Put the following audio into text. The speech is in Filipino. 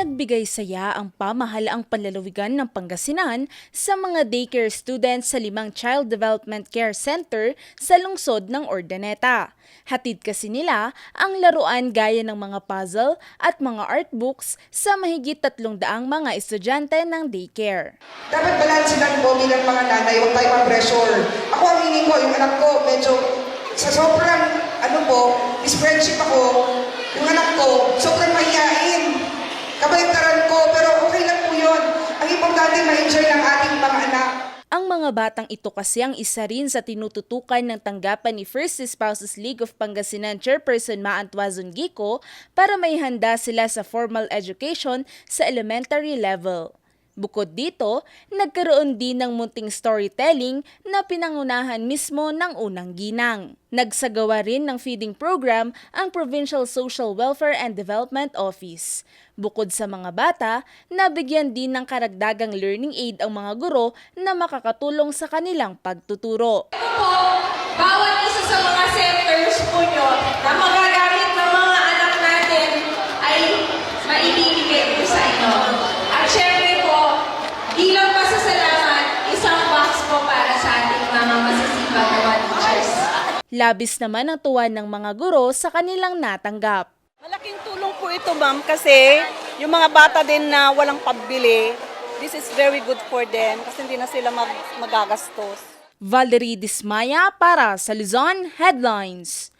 Nagbigay saya ang pamahalaang panlalawigan ng Pangasinan sa mga daycare students sa limang Child Development Care Center sa lungsod ng Ordaneta. Hatid kasi nila ang laruan gaya ng mga puzzle at mga art books sa mahigit tatlong daang mga estudyante ng daycare. Dapat balansinan po bilang mga nanay, huwag tayo ma-pressure. Ako ang hingin ko, yung anak ko, medyo sa sobrang, ano po, friendship ako, yung anak ko, sobrang mahihain. Kabaliktaran ko, pero okay lang po yun. Ang importante, ma-enjoy ng ating mga anak. Ang mga batang ito kasi ang isa rin sa tinututukan ng tanggapan ni First Spouses League of Pangasinan Chairperson Maan Tuazon Gico para may handa sila sa formal education sa elementary level. Bukod dito, nagkaroon din ng munting storytelling na pinangunahan mismo ng unang ginang. Nagsagawa rin ng feeding program ang Provincial Social Welfare and Development Office. Bukod sa mga bata, nabigyan din ng karagdagang learning aid ang mga guro na makakatulong sa kanilang pagtuturo. po, bawat isa sa mga centers po nyo na magagamit ng mga anak natin ay maibibigay po sa inyo. At syempre po, bilang pasasalamat, isang box po para sa ating mga masasibag na mga teachers. Labis naman ang tuwa ng mga guro sa kanilang natanggap. Malaking tulong po ito ma'am kasi yung mga bata din na walang pambili, this is very good for them kasi hindi na sila mag magagastos. Valerie Dismaya para sa Luzon Headlines.